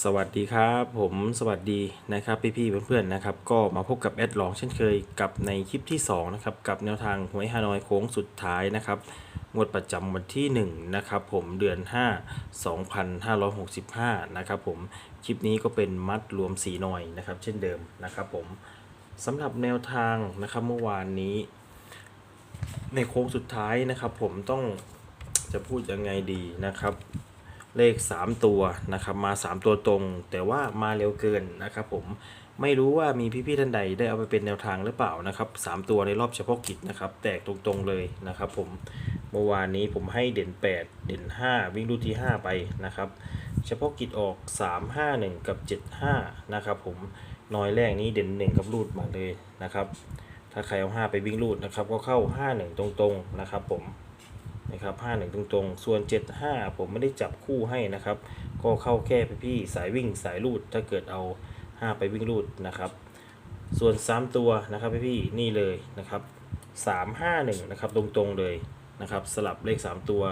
สวัสดีครับผมสวัสดีนะครับพี่ๆเพื่อนๆนะครับก็มาพบกับแอดหลองเช่นเคยกับในคลิปที่2นะครับกับแนวทางหวยฮานอยโค้งสุดท้ายนะครับงวดประจำวันที่1นะครับผมเดือน 5 2565นะครับผมคลิปนี้ก็เป็นมัดรวมสีหน่อยนะครับเช่นเดิมนะครับผมสำหรับแนวทางนะครับเมื่อวานนี้ ในโค้งสุดท้ายนะครับผมต้องจะพูดยังไงดีนะครับ เลข 3 ตัวนะครับมา 3 ตัวตรง แต่ว่ามาเร็วเกินนะครับผมไม่รู้ว่ามีพี่ๆท่านใดได้เอาไปเป็นแนวทางหรือเปล่านะครับ 3 ตัวในรอบเฉพาะกิจนะครับ แตกตรงๆเลยนะครับ ผมเมื่อวานนี้ผมให้เด่น 8 เด่น 5 วิ่งดูที่ 5 ไปนะครับ เฉพาะกิจออก 3 5 1 กับ 7 5 นะครับผมน้อยแรกนี้เด่น 1 กับรูดมาเลยนะครับ ถ้าใครเอา 5 ไปวิ่งรูดนะครับ ก็เข้า 5 1 ตรงๆนะครับผม นะครับ5 1ตรงๆ ส่วน 7 5 ผมไม่ได้จับคู่ให้นะครับ ก็เข้าแค่พี่สายวิ่งสายลูดถ้าเกิดเอา 5 ไปวิ่งลูดนะครับ ส่วน 3 ตัวนะครับพี่ๆนี่เลยนะครับ3 5 1นะครับตรงๆเลยนะครับสลับเลข 3 ตัว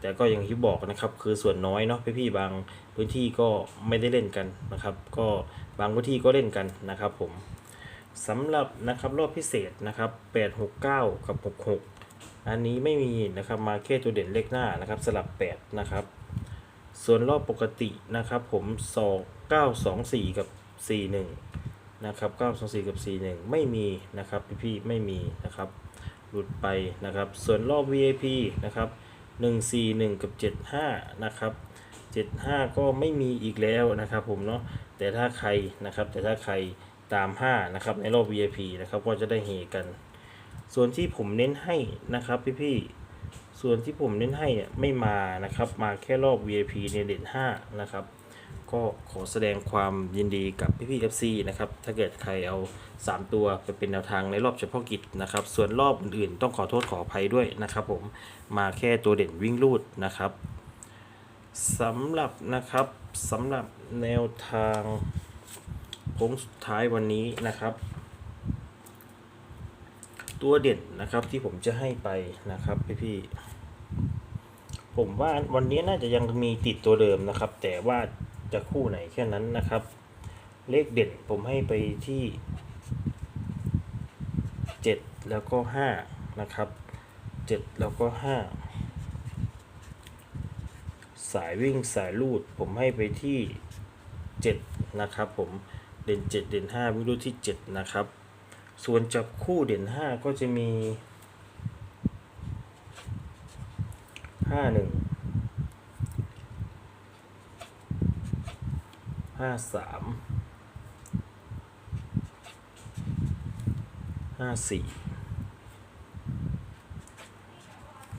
แต่ก็อย่างที่บอกนะครับคือส่วนน้อยเนาะพี่ๆบางพื้นที่ก็ไม่ได้เล่นกันนะครับ ก็บางพื้นที่ก็เล่นกันนะครับผมสำหรับนะครับรอบพิเศษนะครับ8 6 9 กับ 66 อันนี้ไม่มีนะครับมาแค่ตัวเด่นเลขหน้านะครับสลับ 8 นะครับ ส่วนรอบปกตินะครับผม 2 9 2 4 กับ 41 นะครับ 9 2 4 กับ 41 ไม่มีนะครับพี่ๆไม่มีนะครับหลุดไปนะครับ ส่วนรอบ VIP นะครับ141 กับ 75 นะครับ 75 ก็ไม่มีอีกแล้วนะครับผมเนาะแต่ถ้าใครนะครับแต่ถ้าใครตาม 5 นะครับในรอบ VIP นะครับก็จะได้เฮกัน ส่วนที่ผมเน้นให้นะครับพี่ๆส่วนที่ผมเน้นให้เนี่ยไม่มานะครับมาแค่รอบ VIP ในเด่น5นะครับก็ขอแสดงความยินดีกับพี่ๆ FC นะครับ ถ้าเกิดใครเอา 3 ตัวไปเป็นแนวทางในรอบเฉพาะกิจนะครับ ส่วนรอบอื่นๆ ต้องขอโทษขออภัยด้วยนะครับผม มาแค่ตัวเด่นวิ่งลูดนะครับสำหรับนะครับสำหรับแนวทางโค้งสุดท้ายวันนี้นะครับ ตัวเด่นนะครับที่ผมจะให้ไปนะครับพี่ๆผมว่าวันนี้น่าจะยังมีติดตัวเดิมนะครับ แต่ว่าจะคู่ไหนแค่นั้นนะครับ เลขเด่นผมให้ไปที่ 7 แล้วก็5นะครับ 7 แล้วก็ 5 สายวิ่งสายลูด ผมให้ไปที่ 7 นะครับผมเด่น 7 เด่น5วิ่งลูดที่ 7 นะครับ ส่วนจับคู่เด่น5ก็จะมีห้าหนึ่งห้าสามห้าสี่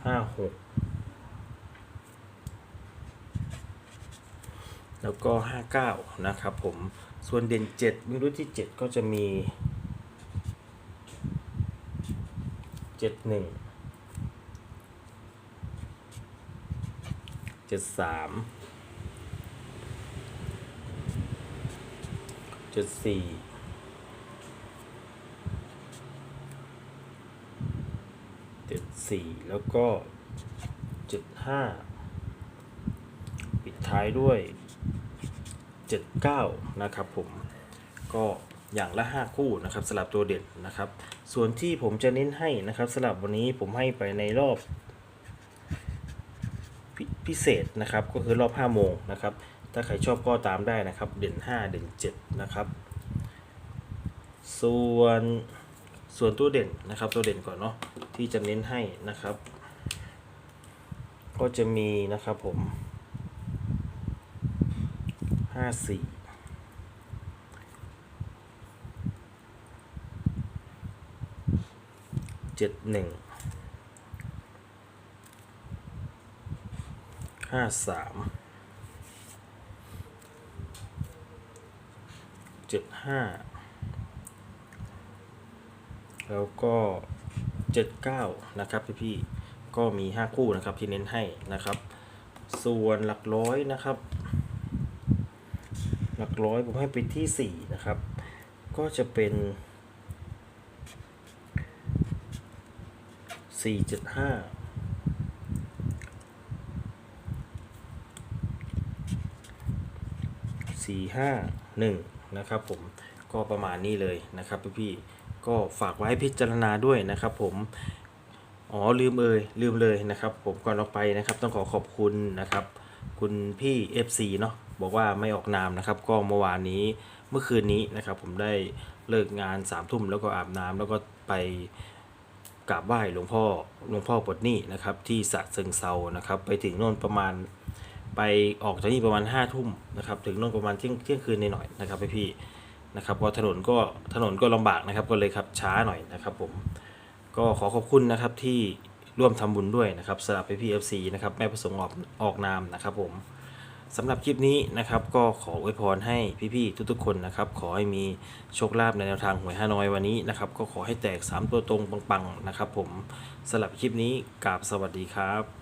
ห้าหกแล้วก็ห้าเก้านะครับผม ส่วนเด่นเจ็ดวิ่งรุ่นที่เจ็ดก็จะมี เจ็ดหนึ่งเจ็ดสามเจ็ดสี่เจ็ดสี่แล้วก็เจ็ดห้าปิดท้ายด้วยเจ็ดเก้านะครับผมก็อย่างละ5คู่นะครับสลับตัวเด่นนะครับ ส่วนที่ผมจะเน้นให้นะครับสลับวันนี้ผมให้ไปในรอบพิพิเศษนะครับ ก็คือรอบ 5 โมงนะครับ ถ้าใครชอบก็ตามได้นะครับ เด่น 5 เด่น 7 นะครับ ส่วนส่วนตัวเด่นนะครับตัวเด่นก่อนเนาะที่จะเน้นให้นะครับ ก็จะมีนะครับผม 54 เจ็ดหนึ่งห้าสามเจ็ดห้าแล้วก็เจ็ดเก้านะครับพี่พี่ๆก็มีห้าคู่นะครับที่เน้นให้นะครับ ส่วนหลักร้อยนะครับ หลักร้อยผมให้ไปที่สี่นะครับ ก็จะเป็น สี่จ็ดห้าสี่ห้าหนึ่งนะครับผมก็ประมาณนี้เลยนะครับพี่ๆก็ฝากไว้พิจารณาด้วยนะครับผมอ๋อลืมเอ่ยลืมเลยนะครับ ผมก่อนออกไปนะครับต้องขอขอบคุณนะครับ คุณพี่ FC เนาะบอกว่าไม่ออกนามนะครับ ก็เมื่อวานนี้เมื่อคืนนี้นะครับ ผมได้เลิกงานสามทุ่มแล้วก็อาบน้ำแล้วก็ไป กราบไหว้หลวงพ่อหลวงพ่อปลดหนี้นะครับ ที่สะเซิงเซานะครับ ไปถึงโน่นประมาณ ไปออกจากนี่ประมาณห้าทุ่มนะครับ ถึงโน่นประมาณเที่ยงเที่ยงคืนหน่อยๆนะครับพี่ๆนะครับเพราะถนนก็ถนนก็ลำบากนะครับ ก็เลยขับช้าหน่อยนะครับ ผม ก็ขอขอบคุณนะครับที่ร่วมทำบุญด้วยนะครับสำหรับพี่พีเอฟซีนะครับแม่ประสงค์ออกออกนามนะครับผม สำหรับคลิปนี้นะครับก็ขออวยพรให้พี่ๆทุกๆคนนะครับขอให้มีโชคลาภในแนวทางหวยฮานอยวันนี้นะครับก็ขอให้แตก 3 ตัวตรงปังๆนะครับผมสำหรับคลิปนี้กราบสวัสดีครับ